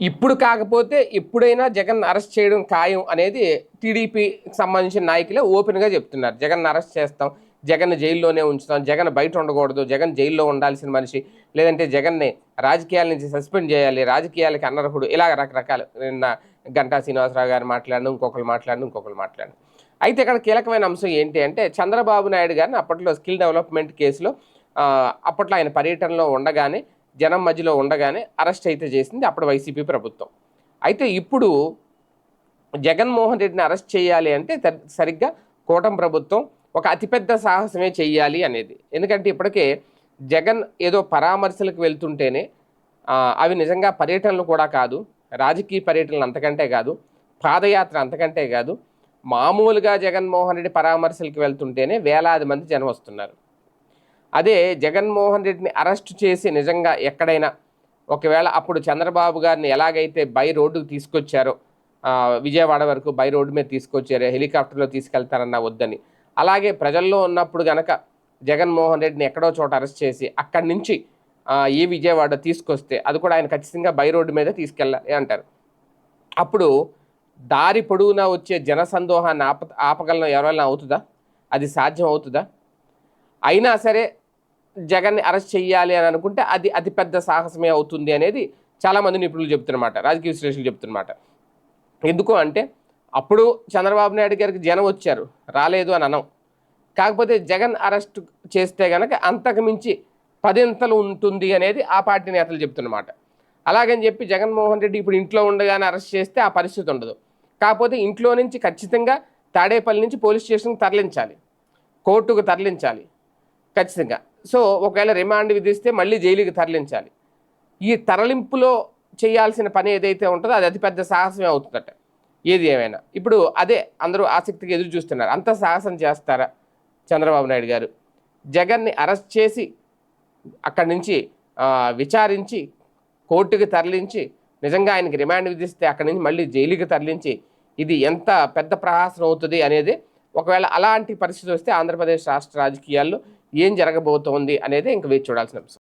ఇప్పుడు కాకపోతే ఎప్పుడైనా జగన్ అరెస్ట్ చేయడం ఖాయం అనేది టీడీపీకి సంబంధించిన నాయకులే ఓపెన్గా చెప్తున్నారు. జగన్ అరెస్ట్ చేస్తాం జగన్ జైల్లోనే ఉంచుతాం జగన్ బయట ఉండకూడదు జగన్ జైల్లో ఉండాల్సిన మనిషి లేదంటే జగన్ని రాజకీయాల నుంచి సస్పెండ్ చేయాలి రాజకీయాలకి అనర్హుడు ఇలా రకరకాలు నిన్న గంటా శ్రీనివాసరావు గారు మాట్లాడడం ఇంకొకరు మాట్లాడడం ఇంకొకరు మాట్లాడడం అయితే ఇక్కడ కీలకమైన అంశం ఏంటి అంటే చంద్రబాబు నాయుడు గారిని అప్పట్లో స్కిల్ డెవలప్మెంట్ కేసులో అప్పట్లో ఆయన పర్యటనలో ఉండగానే జనం మధ్యలో ఉండగానే అరెస్ట్ అయితే చేసింది అప్పుడు వైసీపీ ప్రభుత్వం. అయితే ఇప్పుడు జగన్మోహన్ రెడ్డిని అరెస్ట్ చేయాలి అంటే సరిగ్గా కూటమి ప్రభుత్వం ఒక అతిపెద్ద సాహసమే చేయాలి అనేది. ఎందుకంటే ఇప్పటికే జగన్ ఏదో పరామర్శలకు వెళ్తుంటేనే అవి నిజంగా పర్యటనలు కూడా కాదు రాజకీయ పర్యటనలు అంతకంటే కాదు పాదయాత్ర అంతకంటే కాదు మామూలుగా జగన్మోహన్ రెడ్డి పరామర్శలకు వెళ్తుంటేనే వేలాది మంది జనం వస్తున్నారు. అదే జగన్మోహన్ రెడ్డిని అరెస్ట్ చేసి నిజంగా ఎక్కడైనా ఒకవేళ అప్పుడు చంద్రబాబు గారిని ఎలాగైతే బై రోడ్డుకు తీసుకొచ్చారో విజయవాడ వరకు బై రోడ్డు మీద తీసుకొచ్చారో హెలికాప్టర్లో తీసుకెళ్తారన్నా వద్దని. అలాగే ప్రజల్లో ఉన్నప్పుడు గనక జగన్మోహన్ రెడ్డిని ఎక్కడో చోట అరెస్ట్ చేసి అక్కడి నుంచి ఏ విజయవాడ తీసుకొస్తే అది కూడా ఆయన ఖచ్చితంగా బై రోడ్డు మీద తీసుకెళ్ళాలి అంటారు. అప్పుడు దారి పొడవునా వచ్చే జనసందోహాన్ని ఆప ఆపగలను ఎవరైనా అవుతుందా? అది సాధ్యం అవుతుందా? అయినా సరే జగన్ని అరెస్ట్ చేయాలి అని అనుకుంటే అది అతిపెద్ద సాహసమే అవుతుంది అనేది చాలామంది నిపుణులు చెప్తున్నమాట రాజకీయ విశ్లేషకులు చెప్తున్నమాట. ఎందుకు అంటే అప్పుడు చంద్రబాబు నాయుడు గారికి జనం వచ్చారు రాలేదు అని అనం. కాకపోతే జగన్ అరెస్ట్ చేస్తే గనక అంతకు మించి పదింతలు ఉంటుంది అనేది ఆ పార్టీ నేతలు చెప్తున్నమాట. అలాగని చెప్పి జగన్మోహన్ రెడ్డి ఇప్పుడు ఇంట్లో ఉండగానే అరెస్ట్ చేస్తే ఆ పరిస్థితి ఉండదు. కాకపోతే ఇంట్లో నుంచి ఖచ్చితంగా తాడేపల్లి నుంచి పోలీస్ స్టేషన్కి తరలించాలి కోర్టుకు తరలించాలి ఖచ్చితంగా. సో ఒకవేళ రిమాండ్ విధిస్తే మళ్ళీ జైలుకి తరలించాలి. ఈ తరలింపులో చేయాల్సిన పని ఏదైతే ఉంటుందో అది అతిపెద్ద సాహసమే అవుతుందట. ఏది ఏమైనా. ఇప్పుడు అదే అందరూ ఆసక్తిగా ఎదురు చూస్తున్నారు. అంత సాహసం చేస్తారా చంద్రబాబు నాయుడు గారు? జగన్ని అరెస్ట్ చేసి అక్కడి నుంచి విచారించి కోర్టుకి తరలించి నిజంగా ఆయనకి రిమాండ్ విధిస్తే అక్కడి నుంచి మళ్ళీ జైలుకి తరలించి ఇది ఎంత పెద్ద ప్రహాసనం అవుతుంది అనేది ఒకవేళ అలాంటి పరిస్థితి వస్తే ఆంధ్రప్రదేశ్ రాష్ట్ర రాజకీయాల్లో ఏం జరగబోతోంది అనేది ఇంక వేచి చూడాల్సిన అంశం